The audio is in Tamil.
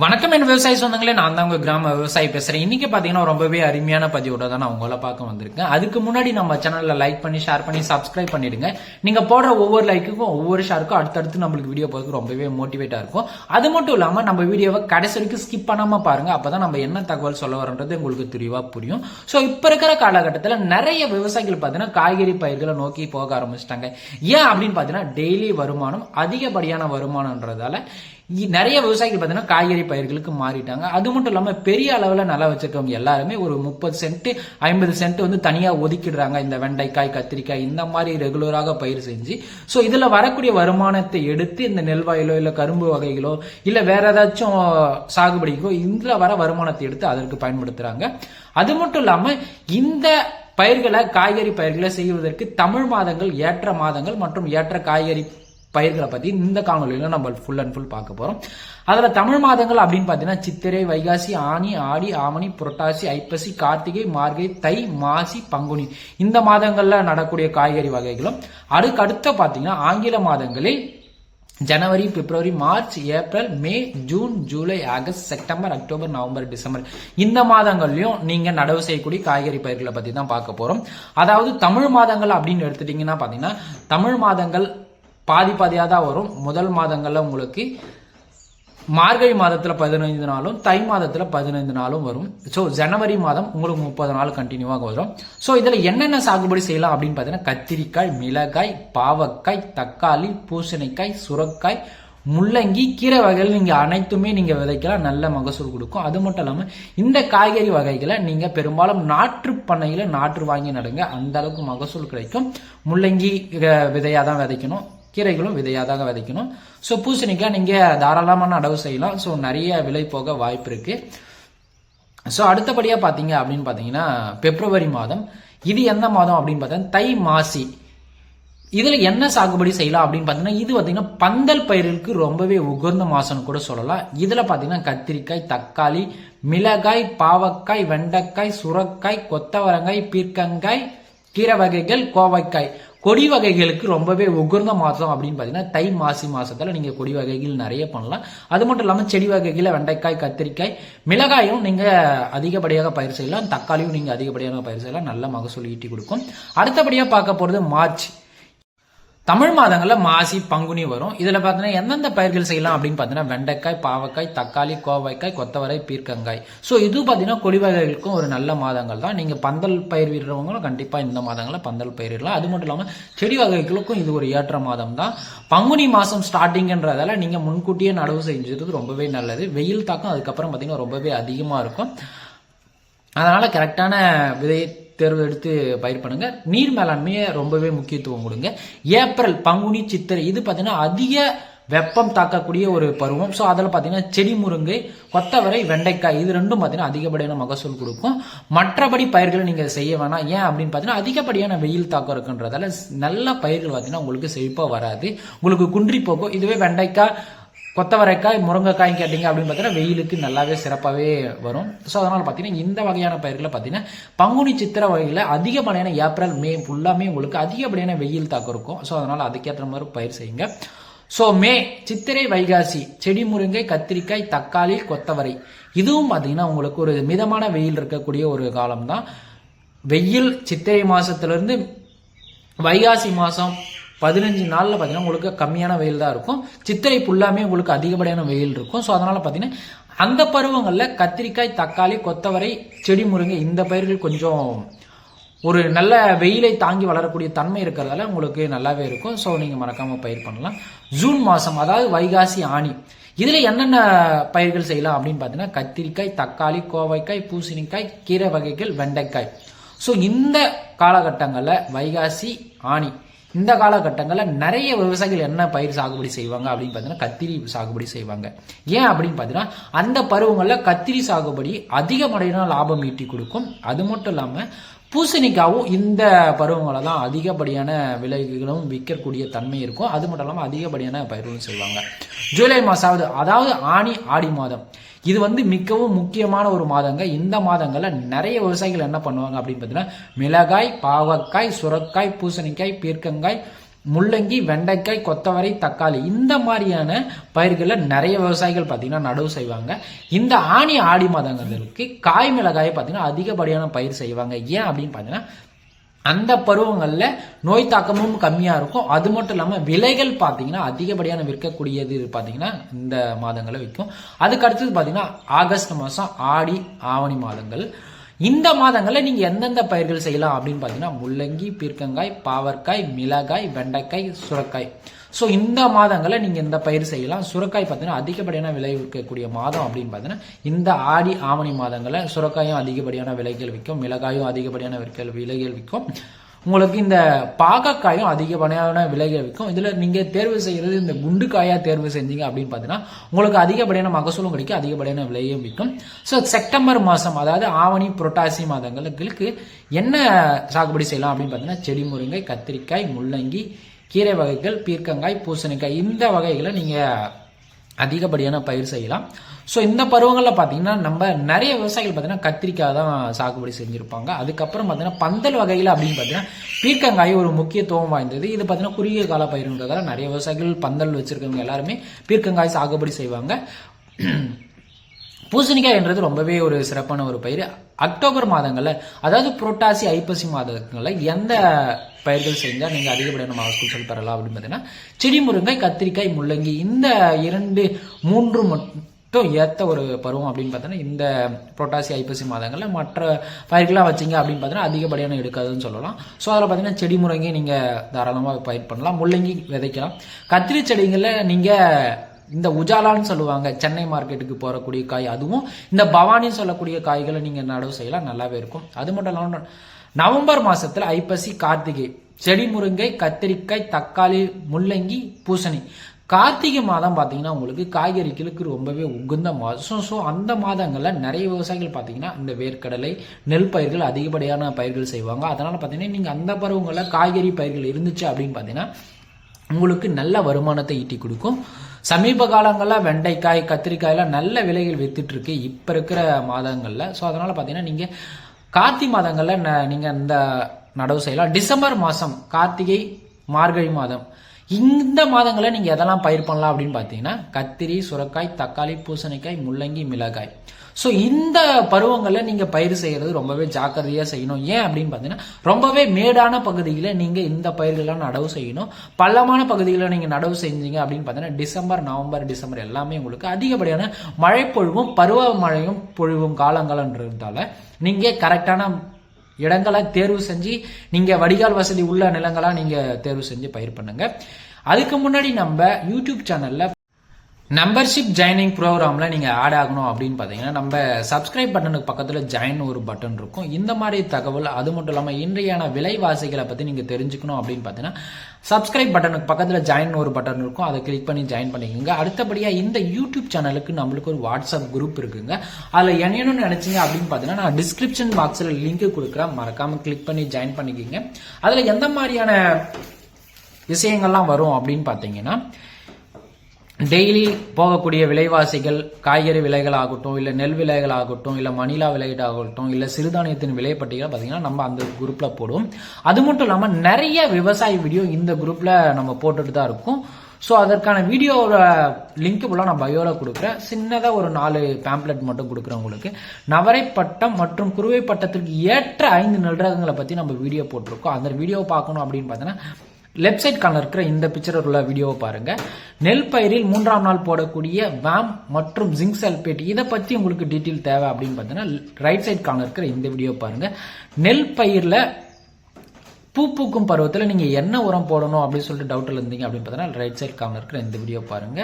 வணக்கம் என் விவசாய சொந்தங்களே. நான் தான் உங்க கிராம விவசாயி பேசுறேன். இன்னைக்கு பாத்தீங்கன்னா ரொம்பவே அருமையான பதிவோட தான் நான் உங்களை பார்க்க வந்திருக்கேன். அதுக்கு முன்னாடி நம்ம சேனல்ல லைக் பண்ணி ஷேர் பண்ணி சப்ஸ்கிரைப் பண்ணிடுங்க. நீங்க போடுற ஒவ்வொரு லைக்குக்கும் ஒவ்வொரு ஷேருக்கும் அடுத்தடுத்து நம்மளுக்கு வீடியோ போறதுக்கு ரொம்பவே மோட்டிவேட்டா இருக்கும். அது மட்டும் இல்லாம நம்ம வீடியோவை கடைசி வரைக்கும் ஸ்கிப் பண்ணாம பாருங்க. அப்பதான் நம்ம என்ன தகவல் சொல்ல வரோன்றது உங்களுக்கு தெளிவா புரியும். சோ இப்ப இருக்கிற காலகட்டத்தில் நிறைய விவசாயிகள் பாத்தீங்கன்னா காய்கறி பயிர்களை நோக்கி போக ஆரம்பிச்சிட்டாங்க. ஏன் அப்படின்னு பாத்தீங்கன்னா டெய்லி வருமானம் அதிகப்படியான வருமானம்ன்றதால நிறைய விவசாயிகள் பார்த்தீங்கன்னா காய்கறி பயிர்களுக்கு மாறிட்டாங்க. அது மட்டும் இல்லாமல் பெரிய அளவில் நல்லா வச்சிருக்கவங்க எல்லாருமே ஒரு முப்பது சென்ட் ஐம்பது சென்ட் வந்து தனியாக ஒதுக்கிடுறாங்க. இந்த வெண்டைக்காய் கத்திரிக்காய் இந்த மாதிரி ரெகுலராக பயிர் செஞ்சு ஸோ இதில் வரக்கூடிய வருமானத்தை எடுத்து இந்த நெல் வயலோ இல்லை கரும்பு வகைகளோ இல்லை வேற ஏதாச்சும் சாகுபடிக்கோ இதில் வர வருமானத்தை எடுத்து அதற்கு பயன்படுத்துகிறாங்க அது மட்டும் இல்லாமல் இந்த பயிர்களை காய்கறி பயிர்களை செய்வதற்கு தமிழ் மாதங்கள் ஏற்ற மாதங்கள் மற்றும் ஏற்ற காய்கறி பயிர்களை பத்தி இந்த காணொலியில நம்ம ஃபுல் அண்ட் ஃபுல் பார்க்க போறோம். அதுல தமிழ் மாதங்கள் அப்படின்னு பாத்தீங்கன்னா சித்திரை வைகாசி ஆனி ஆடி ஆவணி புரட்டாசி ஐப்பசி கார்த்திகை மார்கை தை மாசி பங்குனி. இந்த மாதங்கள்ல நடக்கூடிய காய்கறி வகைகளும் அதுக்கு அடுத்த பாத்தீங்கன்னா ஆங்கில மாதங்களில் ஜனவரி பிப்ரவரி March April May June July August September October November December. இந்த மாதங்கள்லயும் நீங்க நடவு செய்யக்கூடிய காய்கறி பயிர்களை பத்தி தான் பார்க்க போறோம். அதாவது தமிழ் மாதங்கள் அப்படின்னு எடுத்துட்டீங்கன்னா பாத்தீங்கன்னா தமிழ் மாதங்கள் பாதி பாதியாக தான் வரும். முதல் மாதங்களில் உங்களுக்கு மார்கழி மாதத்தில் பதினைந்து நாளும் தை மாதத்தில் பதினைந்து நாளும் வரும். ஸோ ஜனவரி மாதம் உங்களுக்கு முப்பது நாள் கண்டினியூவாக வரும். ஸோ இதில் என்னென்ன சாகுபடி செய்யலாம் அப்படின்னு பார்த்தீங்கன்னா கத்திரிக்காய் மிளகாய் பாவக்காய் தக்காளி பூசணிக்காய் சுரக்காய் முள்ளங்கி கீரை வகைகள் நீங்கள் அனைத்துமே நீங்கள் விதைக்கலாம். நல்ல மகசூல் கொடுக்கும். அது மட்டும் இல்லாமல் இந்த காய்கறி வகைகளை நீங்கள் பெரும்பாலும் நாற்று பண்ணையில் நாற்று வாங்கி நடுங்க. அந்த அளவுக்கு மகசூல் கிடைக்கும். முள்ளங்கி விதையாக தான் விதைக்கணும். கீரைகளும் விதையாக விதைக்கணும். ஸோ பூசணிக்காய் நீங்கள் தாராளமான நடவு செய்யலாம். ஸோ நிறைய விலை போக வாய்ப்பு இருக்கு. ஸோ அடுத்தபடியாக பார்த்தீங்க அப்படின்னு பார்த்தீங்கன்னா பிப்ரவரி மாதம். இது எந்த மாதம் அப்படின்னு பார்த்தா தை மாசி. இதில் என்ன சாகுபடி செய்யலாம் அப்படின்னு பார்த்தீங்கன்னா இது பார்த்தீங்கன்னா பந்தல் பயிர்களுக்கு ரொம்பவே உகந்த மாசம்னு கூட சொல்லலாம். இதில் பார்த்தீங்கன்னா கத்திரிக்காய் தக்காளி மிளகாய் பாவக்காய் வெண்டைக்காய் சுரக்காய் கொத்தவரங்காய் பீர்க்கங்காய் கீரை வகைகள் கோவைக்காய். கொடி வகைகளுக்கு ரொம்பவே உகர்ந்த மாதம் அப்படின்னு பார்த்தீங்கன்னா தை மாசி மாதத்தில் நீங்கள் கொடி வகைகள் நிறைய பண்ணலாம். அது மட்டும் இல்லாமல் செடி வகைகளில் வெண்டைக்காய் கத்திரிக்காய் மிளகாயும் நீங்கள் அதிகப்படியாக பயிர் செய்யலாம். தக்காளியும் நீங்கள் அதிகப்படியாக பயிர் செய்யலாம். நல்ல மகசூல் ஈட்டி கொடுக்கும். அடுத்தபடியாக பார்க்க போகிறது மார்ச். தமிழ் மாதங்களில் மாசி பங்குனி வரும். இதில் பார்த்தீங்கன்னா எந்தெந்த பயிர்கள் செய்யலாம் அப்படின்னு பார்த்தீங்கன்னா வெண்டைக்காய் பாவக்காய் தக்காளி கோவைக்காய் கொத்தவரை பீர்க்கங்காய். ஸோ இது பார்த்தீங்கன்னா கொடி வகைகளுக்கும் ஒரு நல்ல மாதங்கள் தான். நீங்கள் பந்தல் பயிரிடுறவங்களும் கண்டிப்பாக இந்த மாதங்களில் பந்தல் பயிரிடலாம் அது மட்டும் இல்லாமல் செடி வகைகளுக்கும் இது ஒரு ஏற்ற மாதம் தான். பங்குனி மாதம் ஸ்டார்டிங்கன்றதால நீங்கள் முன்கூட்டியே நடவு செஞ்சது ரொம்பவே நல்லது. வெயில் தாக்கம் அதுக்கப்புறம் பார்த்தீங்கன்னா ரொம்பவே அதிகமாக இருக்கும். அதனால் கரெக்டான விதையை தேர்வு எடுத்து பயிர் பண்ணுங்க. நீர் மேலாண்மையை ரொம்பவே முக்கியத்துவம் கொடுங்க. ஏப்ரல் பங்குனி சித்திரை இது பார்த்தீங்கன்னா அதிக வெப்பம் தாக்கக்கூடிய ஒரு பருவம். ஸோ அதில் பார்த்தீங்கன்னா செடி முருங்கை கொத்தவரை வெண்டைக்காய் இது ரெண்டும் பார்த்தீங்கன்னா அதிகப்படியான மகசூல் கொடுக்கும். மற்றபடி பயிர்களை நீங்கள் செய்ய வேணாம். ஏன் அப்படின்னு பார்த்தீங்கன்னா அதிகப்படியான வெயில் தாக்கம் இருக்குன்றதால நல்ல பயிர்கள் பார்த்தீங்கன்னா உங்களுக்கு செழிப்பாக வராது. உங்களுக்கு குன்றி போக்கும் இதுவே வெண்டைக்காய் கொத்தவரைக்காய் முருங்கைக்காய் கேட்டிங்க அப்படின்னு பார்த்தீங்கன்னா வெயிலுக்கு நல்லாவே சிறப்பாகவே வரும். ஸோ அதனால் பார்த்தீங்கன்னா இந்த வகையான பயிர்களை பார்த்தீங்கன்னா பங்குனி சித்திரை வகையில் அதிகப்படியான ஏப்ரல் மே ஃபுல்லாமே உங்களுக்கு அதிகப்படியான வெயில் தாக்கம் இருக்கும். ஸோ அதனால் அதுக்கேற்ற மாதிரி பயிர் செய்யுங்க. ஸோ மே சித்திரை வைகாசி செடி முருங்கை கத்திரிக்காய் தக்காளி கொத்தவரை. இதுவும் பார்த்தீங்கன்னா உங்களுக்கு ஒரு மிதமான வெயில் இருக்கக்கூடிய ஒரு காலம் தான் வெயில் சித்திரை மாதத்துலேருந்து வைகாசி மாதம் பதினஞ்சு நாளில் பார்த்தீங்கன்னா உங்களுக்கு கம்மியான வெயில் தான் இருக்கும். சித்திரை ஃபுல்லாமே உங்களுக்கு அதிகப்படியான வெயில் இருக்கும். ஸோ அதனால் பார்த்தீங்கன்னா அந்த பருவங்களில் கத்திரிக்காய் தக்காளி கொத்தவரை செடி முருங்கை இந்த பயிர்கள் கொஞ்சம் ஒரு நல்ல வெயிலை தாங்கி வளரக்கூடிய தன்மை இருக்கிறதால உங்களுக்கு நல்லாவே இருக்கும். ஸோ நீங்கள் மறக்காமல் பயிர் பண்ணலாம். ஜூன் மாதம் அதாவது வைகாசி ஆணி. இதில் என்னென்ன பயிர்கள் செய்யலாம் அப்படின்னு பார்த்தீங்கன்னா கத்திரிக்காய் தக்காளி கோவைக்காய் பூசணிக்காய் கீரை வகைகள் வெண்டைக்காய். ஸோ இந்த காலகட்டங்களில் வைகாசி ஆணி. இந்த காலகட்டங்களில் நிறைய விவசாயிகள் என்ன பயிர் சாகுபடி செய்வாங்க அப்படின்னு பார்த்தீங்கன்னா கத்திரி சாகுபடி செய்வாங்க. ஏன் அப்படின்னு பார்த்தீங்கன்னா அந்த பருவங்களில் கத்திரி சாகுபடி அதிகப்படியான லாபம் ஈட்டி கொடுக்கும். அது மட்டும் இல்லாமல் பூசணிக்காவும் இந்த பருவங்களை தான் அதிகப்படியான விலைகளும் விற்கக்கூடிய தன்மை இருக்கும். அது மட்டும் இல்லாமல் அதிகப்படியான பயிர்களும் செய்வாங்க. ஜூலை மாதம் அதாவது ஆணி ஆடி மாதம். இது வந்து மிகவும் முக்கியமான ஒரு மாதங்க. இந்த மாதங்களில் நிறைய விவசாயிகள் என்ன பண்ணுவாங்க அப்படின்னு பார்த்தீங்கன்னா மிளகாய் பாவக்காய் சுரக்காய் பூசணிக்காய் பீர்க்கங்காய் முள்ளங்கி வெண்டைக்காய் கொத்தவரை தக்காளி இந்த மாதிரியான பயிர்களை நிறைய விவசாயிகள் பார்த்தீங்கன்னா நடவு செய்வாங்க. இந்த ஆணி ஆடி மாதங்களுக்கு காய் மிளகாயை பார்த்தீங்கன்னா அதிகப்படியான பயிர் செய்வாங்க. ஏன் அப்படின்னு பார்த்தீங்கன்னா அந்த பருவங்களில் நோய் தாக்கமும் கம்மியாக இருக்கும். அது மட்டும் இல்லாமல் விலைகள் பார்த்தீங்கன்னா அதிகப்படியான விற்கக்கூடியது பார்த்தீங்கன்னா இந்த மாதங்களில் விற்கும். அதுக்கு அடுத்தது பார்த்தீங்கன்னா ஆகஸ்ட் மாதம் ஆடி ஆவணி மாதங்கள். இந்த மாதங்களில் நீங்கள் எந்தெந்த பயிர்கள் செய்யலாம் அப்படின்னு பார்த்தீங்கன்னா முள்ளங்கி பீர்க்கங்காய் பாவற்காய் மிளகாய் வெண்டைக்காய் சுரக்காய். ஸோ இந்த மாதங்களில் நீங்கள் இந்த பயிர் செய்யலாம். சுரக்காய் பார்த்தீங்கன்னா அதிகப்படியான விலை விற்கக்கூடிய மாதம் அப்படின்னு பார்த்தீங்கன்னா இந்த ஆடி ஆவணி மாதங்களில் சுரக்காயும் அதிகப்படியான விலைகள் விற்கும் மிளகாயும் அதிகப்படியான விற்க விலைகள் விற்கும். உங்களுக்கு இந்த பாகக்காயும் அதிகப்படியான விலைகள் விற்கும். இதில் நீங்கள் தேர்வு செய்கிறது இந்த குண்டுக்காயாக தேர்வு செஞ்சீங்க அப்படின்னு பார்த்தீங்கன்னா உங்களுக்கு அதிகப்படியான மகசூலும் கிடைக்கும் அதிகப்படியான விலையும் விற்கும். ஸோ செப்டம்பர் மாதம் அதாவது ஆவணி புரட்டாசி மாதங்களுக்கு என்ன சாகுபடி செய்யலாம் அப்படின்னு பார்த்தீங்கன்னா செடி முருங்கை கத்திரிக்காய் முள்ளங்கி கீரை வகைகள் பீர்க்கங்காய் பூசணிக்காய் இந்த வகைகளை நீங்கள் அதிகப்படியான பயிர் செய்யலாம். ஸோ இந்த பருவங்களில் பார்த்தீங்கன்னா நம்ம நிறைய விவசாயிகள் பார்த்தீங்கன்னா கத்திரிக்காய் தான் சாகுபடி செஞ்சுருப்பாங்க. அதுக்கப்புறம் பார்த்தீங்கன்னா பந்தல் வகையில் அப்படின்னு பார்த்தீங்கன்னா பீர்க்கங்காய் ஒரு முக்கியத்துவம் வாய்ந்தது. இது பார்த்தீங்கன்னா குறுகிய கால பயிருன்றதால நிறைய விவசாயிகள் பந்தல் வச்சுருக்கவங்க எல்லாருமே பீர்க்கங்காய் சாகுபடி செய்வாங்க. பூசணிக்காய் என்றது ரொம்பவே ஒரு சிறப்பான ஒரு பயிர். அக்டோபர் மாதங்களில் அதாவது புரட்டாசி ஐப்பசி மாதங்களில் எந்த பயிர்கள் செஞ்சால் நீங்கள் அதிகப்படியான மகசூல் பெறலாம் அப்படின்னு பார்த்தீங்கன்னா செடி முருங்கை கத்திரிக்காய் முள்ளங்கி இந்த இரண்டு மூன்று மட்டும் ஏற்ற ஒரு பருவம் அப்படின்னு பார்த்தோன்னா இந்த புரட்டாசி ஐப்பசி மாதங்களில் மற்ற பயிர்கள்லாம் வச்சிங்க அப்படின்னு பார்த்தீங்கன்னா அதிகப்படியான எடுக்காதுன்னு சொல்லலாம். ஸோ அதில் பார்த்தீங்கன்னா செடி முருங்கை நீங்கள் தாராளமாக பயிர் பண்ணலாம் முள்ளங்கி விதைக்கலாம். கத்திரி செடிங்களில் நீங்கள் இந்த உஜாலான்னு சொல்லுவாங்க சென்னை மார்க்கெட்டுக்கு போகக்கூடிய காய் அதுவும் இந்த பவானின்னு சொல்லக்கூடிய காய்களை நீங்கள் நடவு செய்யலாம் நல்லாவே இருக்கும். அது மட்டும் இல்லாமல் நவம்பர் மாசத்துல ஐப்பசி கார்த்திகை செடி முருங்கை கத்திரிக்காய் தக்காளி முள்ளங்கி பூசணி. கார்த்திகை மாதம் பார்த்தீங்கன்னா உங்களுக்கு காய்கறிகளுக்கு ரொம்பவே உகுந்த மாதம். ஸோ அந்த மாதங்களில் நிறைய விவசாயிகள் பார்த்தீங்கன்னா இந்த வேர்க்கடலை நெல் பயிர்கள் அதிகப்படியான பயிர்கள் செய்வாங்க. அதனால் பார்த்தீங்கன்னா நீங்கள் அந்த பருவங்களில் காய்கறி பயிர்கள் இருந்துச்சு அப்படின்னு பார்த்தீங்கன்னா உங்களுக்கு நல்ல வருமானத்தை ஈட்டி கொடுக்கும். சமீப காலங்களில் வெண்டைக்காய் கத்திரிக்காயெல்லாம் நல்ல விலைகள் வித்துட்டு இருக்கு. இப்போ இருக்கிற மாதங்களில். ஸோ அதனால் பார்த்தீங்கன்னா நீங்கள் கார்த்தி மாதங்களில் நீங்கள் இந்த நடவு செய்யலாம். டிசம்பர் மாதம் கார்த்திகை மார்கழி மாதம். இந்த மாதங்களில் நீங்கள் எதெல்லாம் பயிர் பண்ணலாம் அப்படின்னு பார்த்தீங்கன்னா கத்திரி சுரக்காய் தக்காளி பூசணிக்காய் முள்ளங்கி மிளகாய். ஸோ இந்த பருவங்களில் நீங்கள் பயிர் செய்கிறது ரொம்பவே ஜாக்கிரதையாக செய்யணும். ஏன் அப்படின்னு பார்த்தீங்கன்னா ரொம்பவே மேடான பகுதியில் நீங்கள் இந்த பயிர்கள்லாம் நடவு செய்யணும். பள்ளமான பகுதிகளில் நீங்கள் நடவு செஞ்சீங்க அப்படின்னு பார்த்தீங்கன்னா டிசம்பர் நவம்பர் டிசம்பர் எல்லாமே உங்களுக்கு அதிகப்படியான மழை பொழிவும் பருவ மழையும் பொழிவும் காலங்கள்ன்றதால நீங்கள் கரெக்டான இடங்களை தேர்வு செஞ்சு நீங்கள் வடிகால் வசதி உள்ள நிலங்களாக நீங்கள் தேர்வு செஞ்சு பயிர் பண்ணுங்க. அதுக்கு முன்னாடி நம்ம யூடியூப் சேனலில் மெம்பர்ஷிப் ஜாயினிங் ப்ரோக்ராமில் நீங்கள் ஆட் ஆகணும் அப்படின்னு பார்த்தீங்கன்னா நம்ம சப்ஸ்கிரைப் பட்டனுக்கு பக்கத்தில் ஜாயின் ஒரு பட்டன் இருக்கும். இந்த மாதிரி தகவல் அது மட்டும் இல்லாமல் இன்றையான விலைவாசிகளை பற்றி நீங்கள் தெரிஞ்சுக்கணும் அப்படின்னு பார்த்தீங்கன்னா சப்ஸ்கிரைப் பட்டனுக்கு பக்கத்தில் ஜாயின் ஒரு பட்டன் இருக்கும். அதை கிளிக் பண்ணி ஜாயின் பண்ணிக்கோங்க. அடுத்தபடியாக இந்த யூடியூப் சேனலுக்கு நம்மளுக்கு ஒரு வாட்ஸ்அப் குரூப் இருக்குங்க. அதில் என்னென்னு நினச்சிங்க அப்படின்னு பார்த்தீங்கன்னா நான் டிஸ்கிரிப்ஷன் பாக்ஸில் லிங்க் கொடுக்குறேன். மறக்காமல் கிளிக் பண்ணி ஜாயின் பண்ணிக்கோங்க. அதில் எந்த மாதிரியான விஷயங்கள்லாம் வரும் அப்படின்னு பார்த்தீங்கன்னா டெய்லி போகக்கூடிய விலைவாசிகள் காய்கறி விலைகள் ஆகட்டும் இல்லை நெல் விலைகள் ஆகட்டும் இல்லை மணிலா விலைகள் ஆகட்டும் இல்லை சிறுதானியத்தின் விலை பட்டியலை பார்த்தீங்கன்னா நம்ம அந்த குரூப்பில் போடுவோம். அது மட்டும் இல்லாமல் நிறைய விவசாய வீடியோ இந்த குரூப்பில் நம்ம போட்டுட்டு தான் இருக்கும். ஸோ அதற்கான வீடியோவோட லிங்க் ஃபுல்லாக நான் பயோவில் கொடுக்குறேன். சின்னதாக ஒரு நாலு பேம்ப்ளெட் மட்டும் கொடுக்குறேன் உங்களுக்கு. நவரை பட்டம் மற்றும் குருவை பட்டத்திற்கு ஏற்ற ஐந்து நெல்ரகங்களை பற்றி நம்ம வீடியோ போட்டிருக்கோம். அந்த வீடியோ பார்க்கணும் அப்படின்னு பார்த்தீங்கன்னா லெஃப்ட் சைட் காலில் இருக்கிற இந்த பிக்சர் உள்ள வீடியோவை பாருங்கள் நெல் பயிரில் மூன்றாம் நாள் போடக்கூடிய வேம் மற்றும் ஜிங்க் சல்பேட் இதை பற்றி உங்களுக்கு டீட்டெயில் தேவை அப்படின்னு பார்த்தீங்கன்னா ரைட் சைட் காலில் இருக்கிற இந்த வீடியோ பாருங்கள் நெல் பயிரில் பூ பூக்கும் பருவத்தில் நீங்கள் என்ன உரம் போடணும் அப்படின்னு சொல்லிட்டு டவுட்டில் இருந்தீங்க அப்படின்னு பார்த்தீங்கன்னா ரைட் சைட் காலில் இருக்கிற இந்த வீடியோ பாருங்கள்